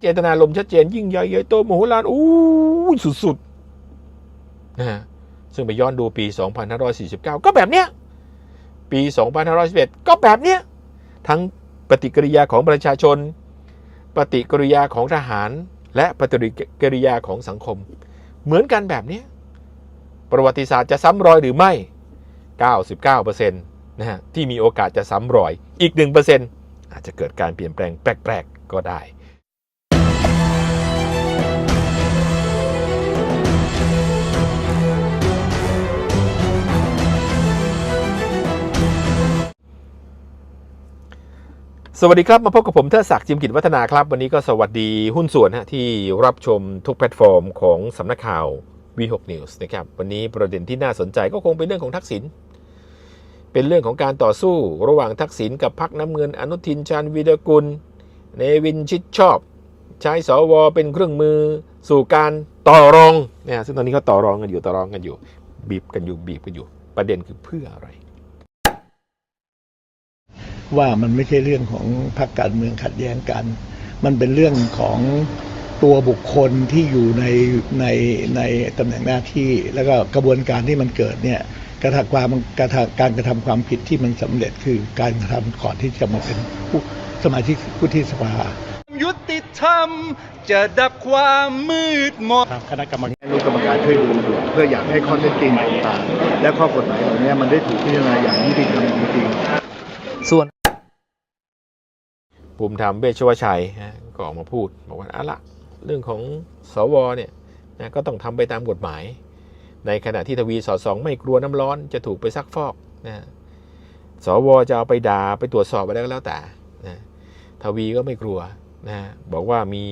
เจตนารมชัดเจนยิ่งใหญ่ใหญ่โตมโหฬารอู้สุดๆนะฮะซึ่งไปย้อนดูปี 2549 ก็แบบเนี้ย ปี 2511 ก็แบบเนี้ย ทั้งปฏิกิริยาของประชาชน ปฏิกิริยาของทหาร และปฏิกิริยาของสังคม เหมือนกันแบบเนี้ยประวัติศาสตร์จะซ้ำรอยหรือไม่ 99%นะฮะที่มีโอกาสจะซ้ำรอย อีก 1%อาจจะเกิดการเปลี่ยนแปลงแปลก ๆ ก็ได้ สวัสดีครับ มาพบกับผมเทดศักดิ์จิมกิจวัฒนาครับ วันนี้ก็สวัสดีหุ้นส่วนฮะที่รับชมทุกแพลตฟอร์มของสำนักข่าว V6 News นะครับ วันนี้ประเด็นที่น่าสนใจก็คงเป็นเรื่องของทักษิณเป็นเรื่องของการต่อสู้ระหว่างทักษิณกับพรรคน้ำเงินอนุทินชาญวีรกุล เนวินชิดชอบ ใช้สวเป็นเครื่องมือสู่การต่อรองเนี่ยซึ่งตอนนี้ก็ต่อรองกันอยู่ต่อรองกันอยู่ บีบกันอยู่บีบกันอยู่ ประเด็นคือเพื่ออะไร ว่ามันไม่ใช่เรื่องของพรรคการเมืองขัดแย้งกัน มันเป็นเรื่องของตัวบุคคลที่อยู่ในในในตำแหน่งหน้าที่แล้วก็กระบวนการที่มันเกิดเนี่ยกระทำความกระทำการกระทำความผิดที่มันสำเร็จคือการกระทำก่อนที่จะมาเป็นผู้สมาชิกผู้ที่สภายุติธรรม จะดับความมืดมนคณะกรรมการให้รู้กรรมการช่วยดูอยู่เพื่ออยากให้ข้อเท็จจริงต่างๆและข้อกฎหมายเหล่านี้มันได้ถูกพิจารณาอย่างยุติธรรมจริงๆ ส่วนภูมิธรรมเวชวชัยฮะก็ออกมาพูด บอกว่าอะละเรื่องของสวเนี่ยนะก็ต้องทำไปตามกฎหมาย ในขณะที่ทวีสอดสองไม่กลัวน้ำร้อนจะถูกไปซักฟอกนะสวจะเอาไปด่าไปตรวจสอบอะไรก็แล้วแต่นะทวีก็ไม่กลัวนะบอกว่ามี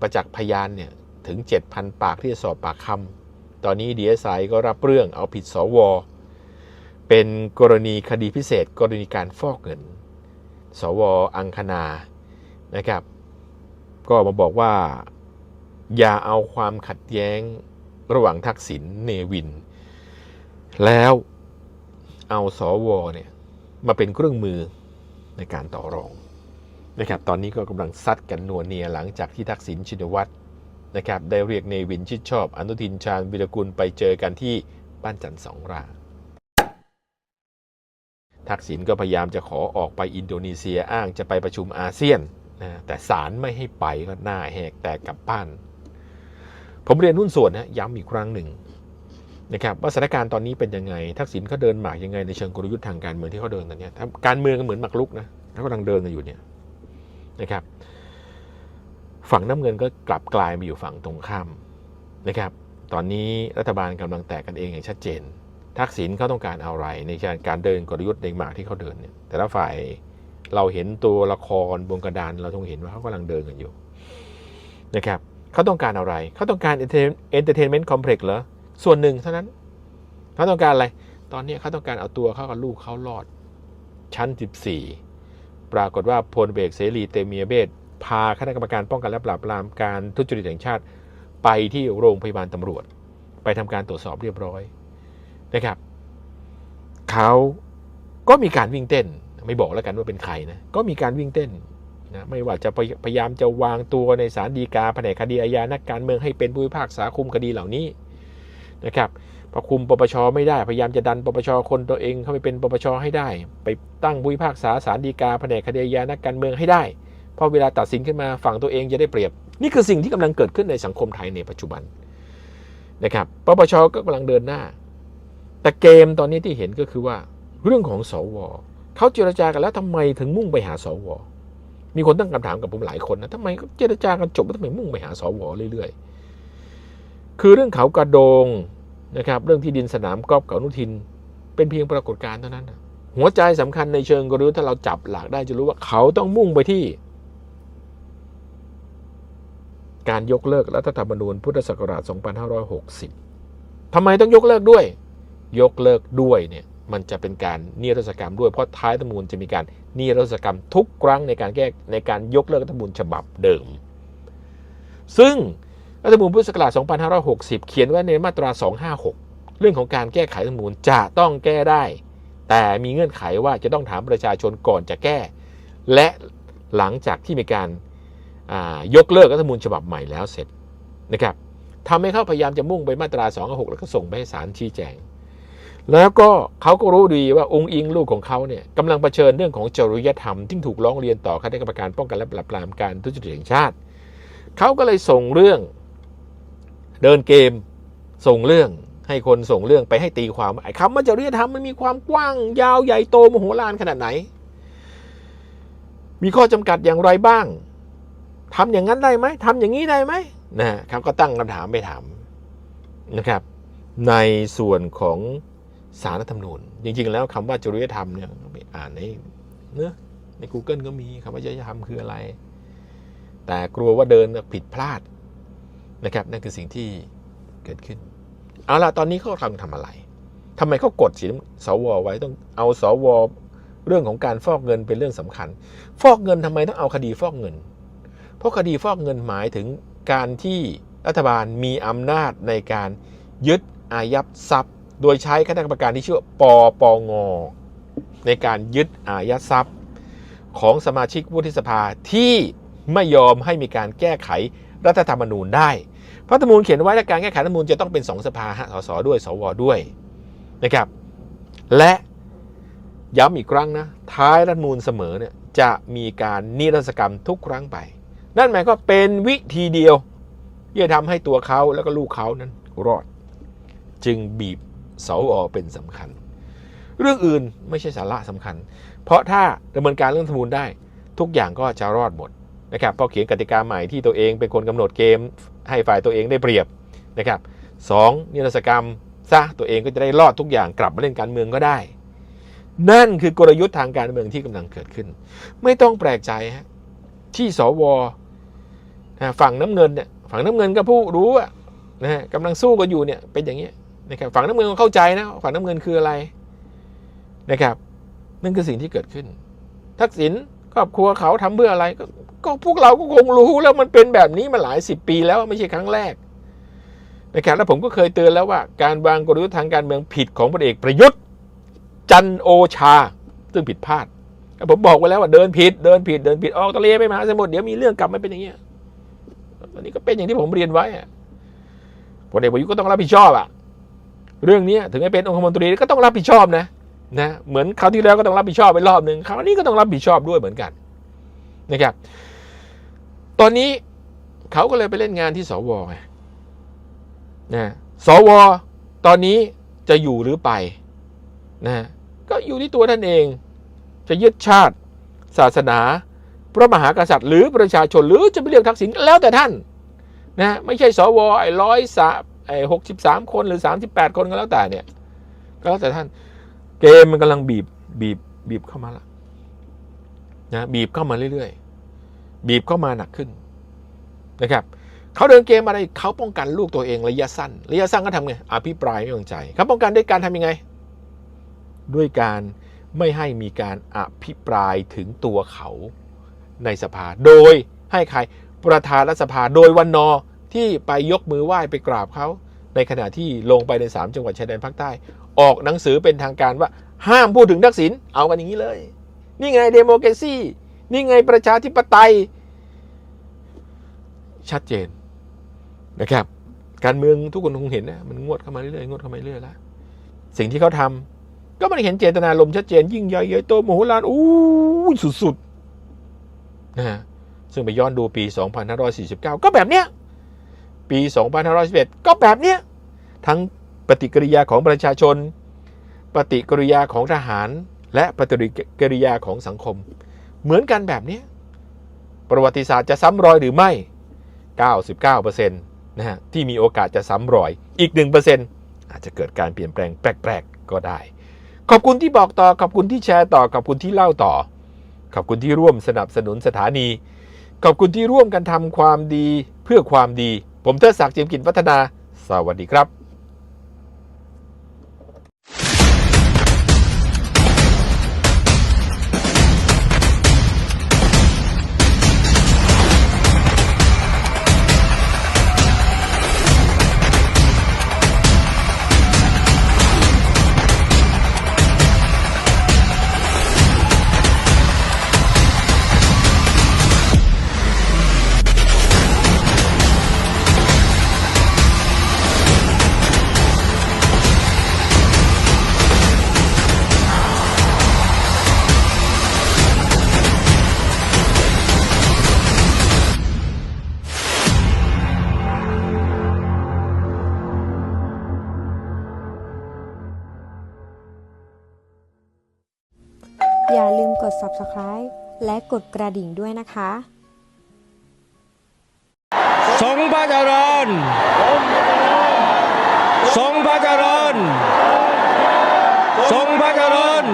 ประจักษ์พยานเนี่ยถึง 7,000 ปากที่จะสอบปากคำตอนนี้ดีเอสไอก็รับเรื่องเอาผิดสว เป็นกรณีคดีพิเศษ กรณีการฟอกเงิน สวอังคณานะครับ ก็มาบอกว่า อย่าเอาความขัดแย้งระหว่างทักษิณเนวิน แล้วเอาสวเนี่ยมาเป็นเครื่องมือในการต่อรองนะครับตอนนี้ก็กำลังซัดกันนัวเนียหลังจากที่ทักษิณชินวัตรนะครับได้เรียกเนวินชิดชอบ อนุทินชาญวิรกุลไปเจอกันที่บ้านจันทร์สองรา ทักษิณก็พยายามจะขอออกไปอินโดนีเซียอ้างจะไปประชุมอาเซียนนะแต่ศาลไม่ให้ไปก็หน้าแหกแตกกลับบ้าน ผมเรียนหุ้นส่วนนะย้ำอีกครั้งหนึ่งนะครับว่าสถานการณ์ตอนนี้เป็นยังไง ทักษิณเขาเดินหมากยังไงในเชิงกลยุทธ์ทางการเมืองที่เขาเดินตอนนี้การเมืองก็เหมือนหมากรุกนะเขากำลังเดินกันอยู่เนี่ยนะครับ ฝั่งน้ำเงินก็กลับกลายมาอยู่ฝั่งตรงข้ามนะครับ ตอนนี้รัฐบาลกำลังแตกกันเองอย่างชัดเจน ทักษิณเขาต้องการอะไรในการเดินกลยุทธ์ในหมากที่เขาเดินเนี่ยแต่ละฝ่ายเราเห็นตัวละครบนกระดานเราต้องเห็นว่าเขากำลังเดินกันอยู่นะครับเขาต้องการอะไรเขาต้องการเอนเตอร์เทนเมนต์คอมเพล็กซ์เหรอส่วนหนึ่งเท่านั้นเขาต้องการอะไร ตอนนี้เขาต้องการเอาตัวเขากับลูกเขารอด ชั้น 14 ปรากฏว่าพลเบกเสรีเตมียเบศพาคณะกรรมการป้องกันและปราบปรามการทุจริตแห่งชาติ ไปที่โรงพยาบาลตำรวจ ไปทำการตรวจสอบเรียบร้อย นะครับเขาก็มีการวิ่งเต้น ไม่บอกแล้วกันว่าเป็นใครนะก็มีการวิ่งเต้นนะไม่ว่าจะพยายามจะวางตัวในศาลฎีกาแผนกคดีอาญานักการเมืองให้เป็นผู้พิพากษาคุมคดีเหล่านี้นะครับพอคุมปปชไม่ได้พยายามจะดันปปชคนตัวเองเข้าไปเป็นปปชให้ได้ ไปตั้งผู้พิพากษาศาลฎีกาแผนกคดีอาญานักการเมืองให้ได้เพราะเวลาตัดสินขึ้นมาฝั่งตัวเองจะได้เปรียบ นี่คือสิ่งที่กำลังเกิดขึ้นในสังคมไทยในปัจจุบันนะครับปปชก็กำลังเดินหน้า แต่เกมตอนนี้ที่เห็นก็คือว่าเรื่องของสวเขาเจรจากันแล้วทำไมถึงมุ่งไปหาสว มีคนตั้งคำถามกับผมหลายคนนะทำไมเขาเจรจากันจบแล้วทำไมมุ่งไปหาสวเรื่อยๆ คือเรื่องเขากระโดงนะครับเรื่องที่ดินสนามกอล์ฟเก่านุทิน เป็นเพียงปรากฏการณ์เท่านั้น หัวใจสำคัญในเชิงกลยุทธ์ถ้าเราจับหลักได้จะรู้ว่าเขาต้องมุ่งไปที่ การยกเลิกรัฐธรรมนูญพุทธศักราช 2560 ทำไมต้องยกเลิกด้วย ยกเลิกด้วยเนี่ยมันจะเป็นการนิรโทษกรรมด้วยเพราะท้ายรัฐธรรมนูญจะมีการนิรโทษกรรมทุกครั้งในการแก้ในการยกเลิกรัฐธรรมนูญฉบับเดิม ซึ่งรัฐธรรมนูญพุทธศักราช 2560 เขียนไว้ในมาตรา 256 เรื่องของการแก้ไขรัฐธรรมนูญจะต้องแก้ได้ แต่มีเงื่อนไขว่าจะต้องถามประชาชนก่อนจะแก้ และหลังจากที่มีการยกเลิกรัฐธรรมนูญฉบับใหม่แล้วเสร็จนะครับทำให้เขาพยายามจะมุ่งไปมาตรา 256 แล้วก็ส่งไปให้ศาลชี้แจง แล้วก็เขาก็รู้ดีว่าองค์อิงลูกของเขาเนี่ยกำลังเผชิญเรื่องของจริยธรรมที่ถูกร้องเรียนต่อคณะกรรมการป้องกันและปราบปรามการทุจริตแห่งชาติ เขาก็เลยส่งเรื่องเดินเกมส่งเรื่องให้คนส่งเรื่องไปให้ตีความไอ้คำว่าจริยธรรมมันมีความกว้าง ยาวใหญ่โตมโหฬารขนาดไหน มีข้อจำกัดอย่างไรบ้างทำอย่างนั้นได้ไหมทำอย่างนี้ได้ไหมนะครับก็ตั้งคำถามไปถามนะครับ ในส่วนของ สารรัฐธรรมนูญจริง ๆ แล้วคำว่าจริยธรรมเนี่ยไปอ่านในเนื้อะใน Google ก็มีคำว่าจริยธรรมคืออะไร แต่กลัวว่าเดินผิดพลาดนะครับนั่นคือสิ่งที่เกิดขึ้นเอาล่ะตอนนี้เขาทำทำอะไรทำไมเขากดสีสวไว้ต้องเอาสวเรื่องของการฟอกเงินเป็นเรื่องสำคัญ ฟอกเงินทำไมต้องเอาคดีฟอกเงิน เพราะคดีฟอกเงินหมายถึงการที่รัฐบาลมีอำนาจในการยึดอายัดทรัพย์ โดยใช้คณะกรรมการที่ชื่อปปงในการยึดอายัดทรัพย์ ของสมาชิกวุฒิสภาที่ไม่ยอมให้มีการแก้ไขรัฐธรรมนูญได้ เพราะธรรมนูญเขียนไว้ว่าการแก้ไขรัฐธรรมนูญจะต้องเป็นสองสภาสสด้วย สวด้วยนะครับ และย้ำอีกครั้งนะท้ายรัฐธรรมนูญเสมอเนี่ยจะมีการนิรศกรรมทุกครั้งไป นั่นหมายก็เป็นวิธีเดียวที่จะทำให้ตัวเขาแล้วก็ลูกเขานั้นรอด จึงบีบ สวเป็นสำคัญ เรื่องอื่นไม่ใช่สาระสำคัญ เพราะถ้าดำเนินการเรื่องรัฐธรรมนูญได้ ทุกอย่างก็จะรอดหมดนะครับเพราะเขียนกติกาใหม่ที่ตัวเองเป็นคนกำหนดเกม ให้ฝ่ายตัวเองได้เปรียบนะครับสองนิรศกรรมซะตัวเองก็จะได้รอดทุกอย่างกลับมาเล่นการเมืองก็ได้ นั่นคือกลยุทธ์ทางการเมืองที่กำลังเกิดขึ้น ไม่ต้องแปลกใจฮะที่สวฝั่งน้ำเงินเนี่ยฝั่งน้ำเงินก็ผู้รู้อะนะฮะกำลังสู้กันอยู่เนี่ยเป็นอย่างนี้ย นะครับฝั่งน้ำเงินเข้าใจนะฝั่งน้ำเงินคืออะไรนะครับนั่นคือสิ่งที่เกิดขึ้น ทักษิณครอบครัวเขาทำเพื่ออะไรก็ก็พวกเราก็คงรู้แล้วมันเป็นแบบนี้มาหลายสิบปีแล้วไม่ใช่ครั้งแรกนะครับแล้วผมก็เคยเตือนแล้วว่า การวางกลยุทธ์ทางการเมืองผิดของพลเอกประยุทธ์ จันโอชา ซึ่งผิดพลาดผมบอกไว้แล้วว่าเดินผิดเดินผิดเดินผิดออกทะเลไปมาสมุทรเดี๋ยวมีเรื่องกลับมาเป็นอย่างเงี้ยตอนนี้ก็เป็นอย่างที่ผมเรียนไว้อะพลเอกประยุทธ์ก็ต้องรับผิดชอบอะ เรื่องนี้ถึงจะเป็นองคมนตรีก็ต้องรับผิดชอบนะนะเหมือนคราวที่แล้วก็ต้องรับผิดชอบไปรอบหนึ่งคราวนี้ก็ต้องรับผิดชอบด้วยเหมือนกันนะครับ ตอนนี้เขาก็เลยไปเล่นงานที่สวไงนะสวตอนนี้จะอยู่หรือไปนะก็อยู่ที่ตัวท่านเอง จะยึดชาติ ศาสนา พระมหากษัตริย์ หรือประชาชนหรือจะไปเลือกทักษิณแล้วแต่ท่านนะไม่ใช่สวไอ้ร้อยสา ไอ้หกสิบสามคนหรือสามสิบแปดคนก็แล้วแต่เนี่ย ก็แล้วแต่ท่านเกมมันกำลังบีบบีบบีบเข้ามาละนะบีบเข้ามาเรื่อยๆ บีบเข้ามาหนักขึ้นนะครับเขาเดินเกมอะไรเขาป้องกันลูกตัวเองระยะสั้น ระยะสั้นก็ทำไงอภิปรายไม่วางใจเขาป้องกันด้วยการทำยังไง ด้วยการไม่ให้มีการอภิปรายถึงตัวเขาในสภา โดยให้ใครประธานรัฐสภาโดยวันนอ ที่ไปยกมือไหว้ไปกราบเขาในขณะที่ลงไปในสามจังหวัดชายแดนภาคใต้ ออกหนังสือเป็นทางการว่า ห้ามพูดถึงทักษิณเอากันอย่างนี้เลย นี่ไงเดโมแครซีนี่ไงประชาธิปไตย ชัดเจนนะครับ การเมืองทุกคนคงเห็นนะมันงวดเข้ามาเรื่อยๆงวดเข้ามาเรื่อยๆแล้วสิ่งที่เขาทำก็มันเห็นเจตนารมชัดเจน ยิ่งใหญ่ใหญ่โตมโหฬารอู้สุดๆนะฮะซึ่งไปย้อนดูปี 2549 ก็แบบเนี้ย ปี 2511 ก็แบบเนี้ยทั้งปฏิกิริยาของประชาชน ปฏิกิริยาของทหาร และปฏิกิริยาของสังคม เหมือนกันแบบนี้ ประวัติศาสตร์จะซ้ำรอยหรือไม่ 99%นะฮะที่มีโอกาสจะซ้ำรอย อีก 1%อาจจะเกิดการเปลี่ยนแปลงแปลกๆ ก็ได้ ขอบคุณที่บอกต่อ ขอบคุณที่แชร์ต่อ ขอบคุณที่เล่าต่อ ขอบคุณที่ร่วมสนับสนุนสถานี ขอบคุณที่ร่วมกันทำความดีเพื่อความดี ผมเทิดศักดิ์จีมกินพัฒนา สวัสดีครับ และกดกระดิ่งด้วยนะคะทรงพระเจริญทรงพระเจริญทรงพระเจริญ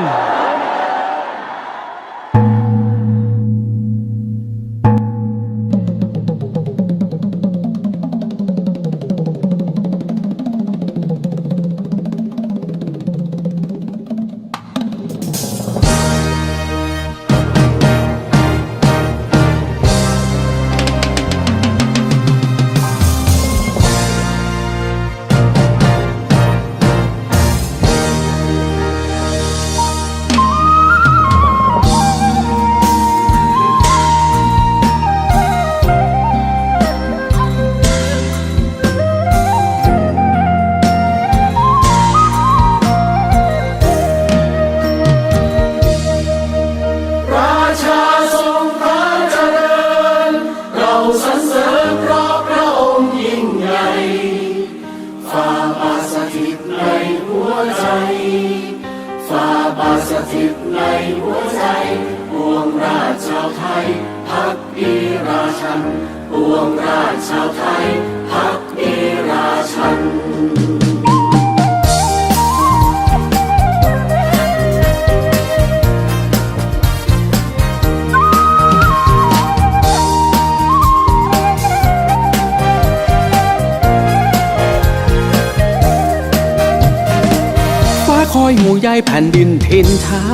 อยห่วงใยแผ่นดินทินทา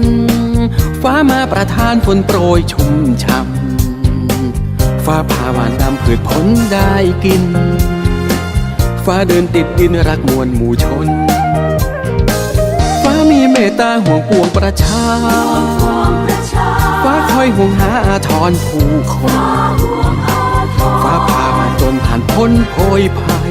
น ฟ้ามาประทานฝนโปรยชุ่มช่ำฟ้าผ่าหวานดำพืชผลได้กิน ฟ้าเดินติดดินรักมวลหมู่ชน ฟ้ามีเมตตาห่วงปวงประชา ฟ้าคอยห่วงหาอาทรผู้คน ฟ้าผ่ามาจนผ่านพ้นโพยภัย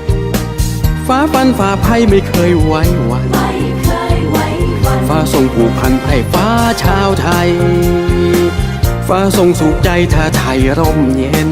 ฟ้าฟันฝ่าภัยไม่เคยไว้วันฟ้าทรงผูกพันไพร่ฟ้าชาวไทย ฟ้าทรงสุขใจถ้าไทยร่มเย็น